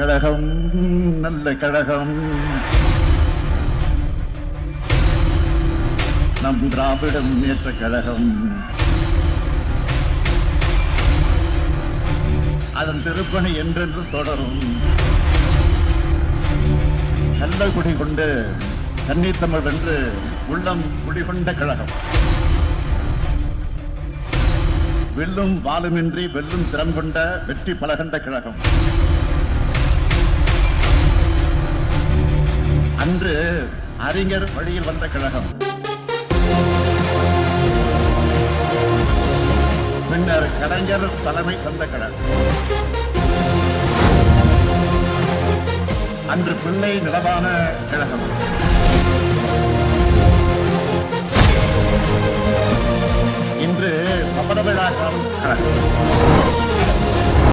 கழகம் நல்ல கழகம். நம் திராவிட முன்னேற்ற கழகம். அதன் திருப்பணி என்றென்று தொடரும். நல்ல குடி கொண்டு தண்ணீர் வென்று உள்ளம் குடிகொண்ட கழகம். வெல்லும் வாளுமின்றி வெல்லும் திறம் கொண்ட வெற்றி பலகண்ட கழகம். அன்று அறிஞர் வழியில் வந்த கழகம். பின்னர் கலைஞர் தலைமை தந்த கழகம். அன்று பிள்ளை நிலவான கழகம். இன்று சபத காலம் கழகம்.